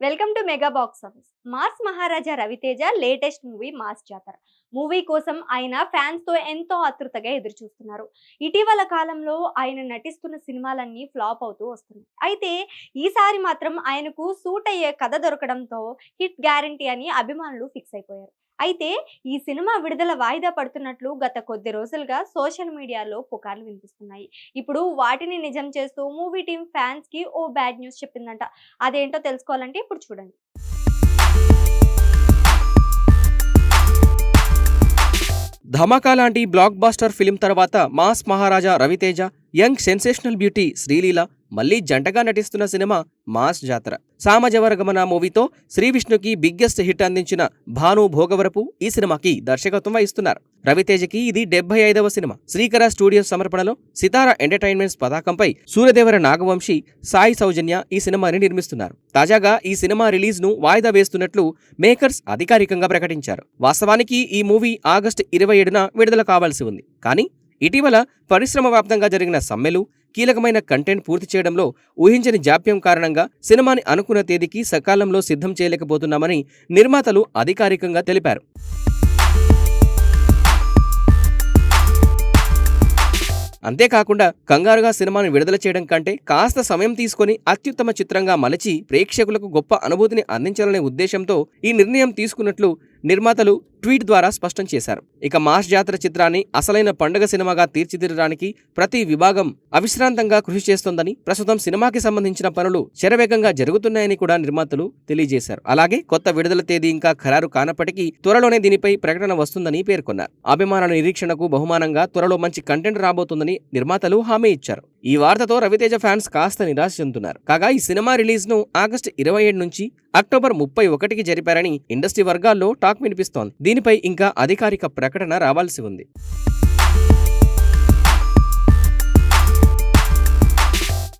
Welcome to mega box office. Mass Maharaja Ravi Teja latest movie mass Jathara. Movie కోసం ఆయన ఫ్యాన్స్తో ఎంతో ఆతృతగా ఎదురు చూస్తున్నారు ఇటీవల కాలంలో ఆయన నటిస్తున్న సినిమాలన్నీ ఫ్లాప్ అవుతూ వస్తున్నాయి. అయితే ఈసారి మాత్రం ఆయనకు సూట్ అయ్యే కథ దొరకడంతో హిట్ గ్యారంటీ అని అభిమానులు ఫిక్స్ అయిపోయారు. అయితే ఈ సినిమా విడుదల వాయిదా పడుతున్నట్లు గత కొద్ది రోజులుగా సోషల్ మీడియాలో పుకార్లు వినిపిస్తున్నాయి. ఇప్పుడు వాటిని నిజం చేస్తూ మూవీ టీం ఫ్యాన్స్కి ఓ బ్యాడ్ న్యూస్ చెప్పిందంట. అదేంటో తెలుసుకోవాలంటే ఇప్పుడు చూడండి. ధమాకా లాంటి బ్లాక్ బాస్టర్ ఫిలిం తర్వాత mass Maharaja Ravi Teja young sensational beauty Sreeleela మళ్ళీ జంటగా నటిస్తున్న సినిమా మాస్ జాతర. సామజవరగమన మూవీతో శ్రీ విష్ణుకి బిగ్గెస్ట్ హిట్ అందించిన భాను భోగవరపు ఈ సినిమాకి దర్శకత్వం వహిస్తున్నారు. రవితేజకి ఇది డెబ్బై ఐదవ సినిమా. శ్రీకర స్టూడియోస్ సమర్పణలో సితారా ఎంటర్టైన్మెంట్స్ పతాకంపై సూర్యదేవర నాగవంశీ సాయి సౌజన్య ఈ సినిమాని నిర్మిస్తున్నారు. తాజాగా ఈ సినిమా రిలీజ్ను వాయిదా వేస్తున్నట్లు మేకర్స్ అధికారికంగా ప్రకటించారు. వాస్తవానికి ఈ మూవీ ఆగస్టు ఇరవై ఏడున విడుదల కావాల్సి ఉంది. కానీ ఇటీవల పరిశ్రమ వ్యాప్తంగా జరిగిన సమ్మెలు కీలకమైన కంటెంట్ పూర్తి చేయడంలో ఊహించని జాప్యం కారణంగా సినిమాని అనుకున్న తేదీకి సకాలంలో సిద్ధం చేయలేకపోతున్నామని నిర్మాతలు అధికారికంగా తెలిపారు. అంతేకాకుండా కంగారుగా సినిమాను విడుదల చేయడం కంటే కాస్త సమయం తీసుకొని అత్యుత్తమ చిత్రంగా మలచి ప్రేక్షకులకు గొప్ప అనుభూతిని అందించాలనే ఉద్దేశంతో ఈ నిర్ణయం తీసుకున్నట్లు నిర్మాతలు ట్వీట్ ద్వారా స్పష్టం చేశారు. ఇక మాస్ జాతర చిత్రాన్ని అసలైన పండుగ సినిమాగా తీర్చిదిద్దడానికి ప్రతి విభాగం అవిశ్రాంతంగా కృషి చేస్తోందని ప్రస్తుతం సినిమాకి సంబంధించిన పనులు శరవేగంగా జరుగుతున్నాయని కూడా నిర్మాతలు తెలియజేశారు. అలాగే కొత్త విడుదల తేదీ ఇంకా ఖరారు కానప్పటికీ త్వరలోనే దీనిపై ప్రకటన వస్తుందని పేర్కొన్నారు. అభిమానుల నిరీక్షణకు బహుమానంగా త్వరలో మంచి కంటెంట్ రాబోతుందని నిర్మాతలు హామీ ఇచ్చారు. ఈ వార్తతో రవితేజ ఫ్యాన్స్ కాస్త నిరాశ చెందుతున్నారు. కాగా ఈ సినిమా రిలీజ్ను ఆగస్టు ఇరవై ఏడు నుంచి అక్టోబర్ ముప్పై ఒకటికి జరిపారని ఇండస్ట్రీ వర్గాల్లో టాక్ వినిపిస్తోంది. దీనిపై ఇంకా అధికారిక ప్రకటన రావాల్సి ఉంది.